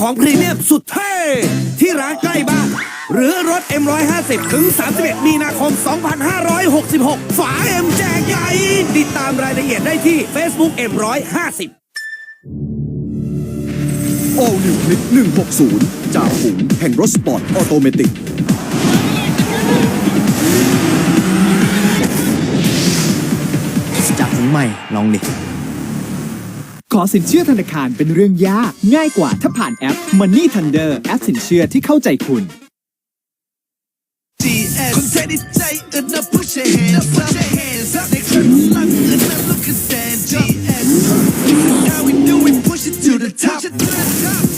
ของพรีเมียมสุดเท่ที่ร้านใกล้บ้าน หรือรถ M150 ถึง 31 มีนาคม 2566 ฝา M แจกใหญ่ ติดตามรายละเอียดได้ที่ Facebook M150 All New Click 160 จากฝูงแห่งรถสปอร์ตออโตเมติกจากถุงใหม่ลองดิ ขอสินเชื่อธนาคารเป็นเรื่องยาก ง่ายกว่าถ้าผ่านแอป Money Thunder แอปสินเชื่อที่เข้าใจคุณ GS คนไทยในใจอึดนะ push your hands up hands up ในครั้งหลังอึดนะ look and stand GS how we do it push it to the top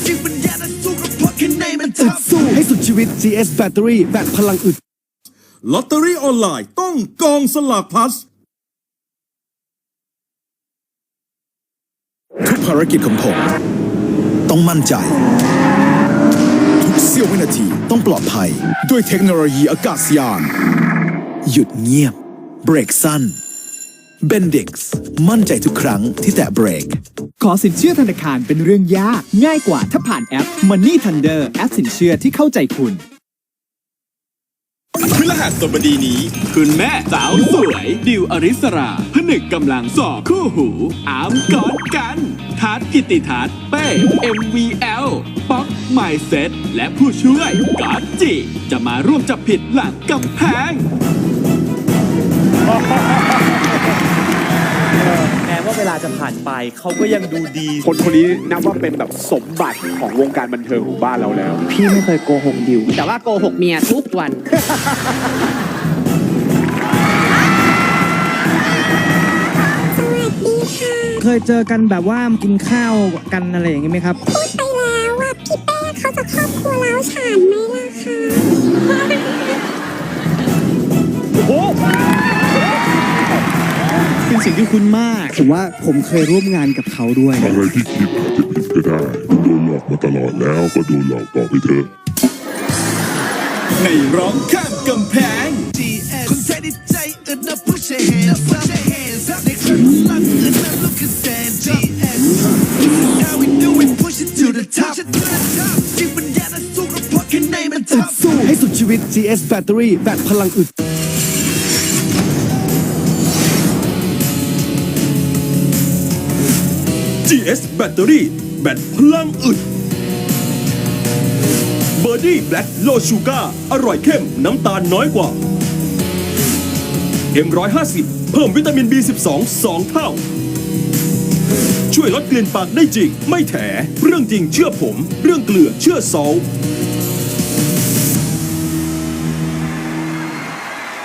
จิตวิญญาณนั้นสู้กับพวกแค่ในมันอึด top สู้ให้สุดชีวิต GS Battery แบตพลังอึดลอตเตอรี่ออนไลน์ต้องกองสลากพลัส ทุก ภารกิจของผม ต้องมั่นใจ ทุกเสี้ยววินาทีต้องปลอดภัย ด้วยเทคโนโลยีอากาศยาน หยุดเงียบ เบรกสั้น Bendix มั่นใจทุกครั้งที่แตะเบรก ขอสินเชื่อธนาคารเป็นเรื่องยาก ง่ายกว่าถ้าผ่านแอป Money Thunder แอปสินเชื่อที่เข้าใจคุณ พฤหัสบดีนี้ คุณแม่สาวสวย ดิวอริสราผนึกกำลังสอบคู่หู อามกอดกันทัดกิติทัศเป้ MVL ป๊อกไมเซ็ตและผู้ช่วยกอดจิ จะมาร่วมจับผิดหลังกำแพง ว่าเวลาจะผ่านไปเขาก็ยังดูดี คนคนนี้นับว่าเป็นแบบสมบัติของวงการบันเทิงของบ้านเราแล้ว พี่ไม่เคยโกหกดิว แต่ว่าโกหกเมียทุกวัน เคยเจอกันแบบว่ากินข้าวกันอะไรอย่างงี้ไหมครับ พูดไปแล้วว่าพี่เป้เขาจะครอบครัวแล้วฉันไหมล่ะคะ สิ่งที่คุ้นมาก ผมว่าผมเคยร่วมงานกับเขาด้วย อะไรที่คิดอาจจะผิดก็ได้โดนหลอกมาตลอดแล้วก็โดนหลอกต่อไปเถอะ ในร้องข้ามกำแพง GS คนไทยในใจอึดนะ push your hands up hands up ในครั้งหลังอึดนะ look and stand GS how we do it push it to the top จิตวิญญาณนั้นสู้กับพวกแค่ในมันอึด top สู้ให้สุดชีวิต GS Battery แบตพลังอึด GS แบตเตอรี่แบตพลังอึดเบอร์ดี้แบล็ k โลชูกาอร่อยเข้มน้ำตาลน้อยกว่า M150 เพิ่มวิตามิน B12 2 เท่า ช่วยลดกลิ่นปากได้จริง ไม่แถ เรื่องจริงเชื่อผม เรื่องเกลือเชื่อโซล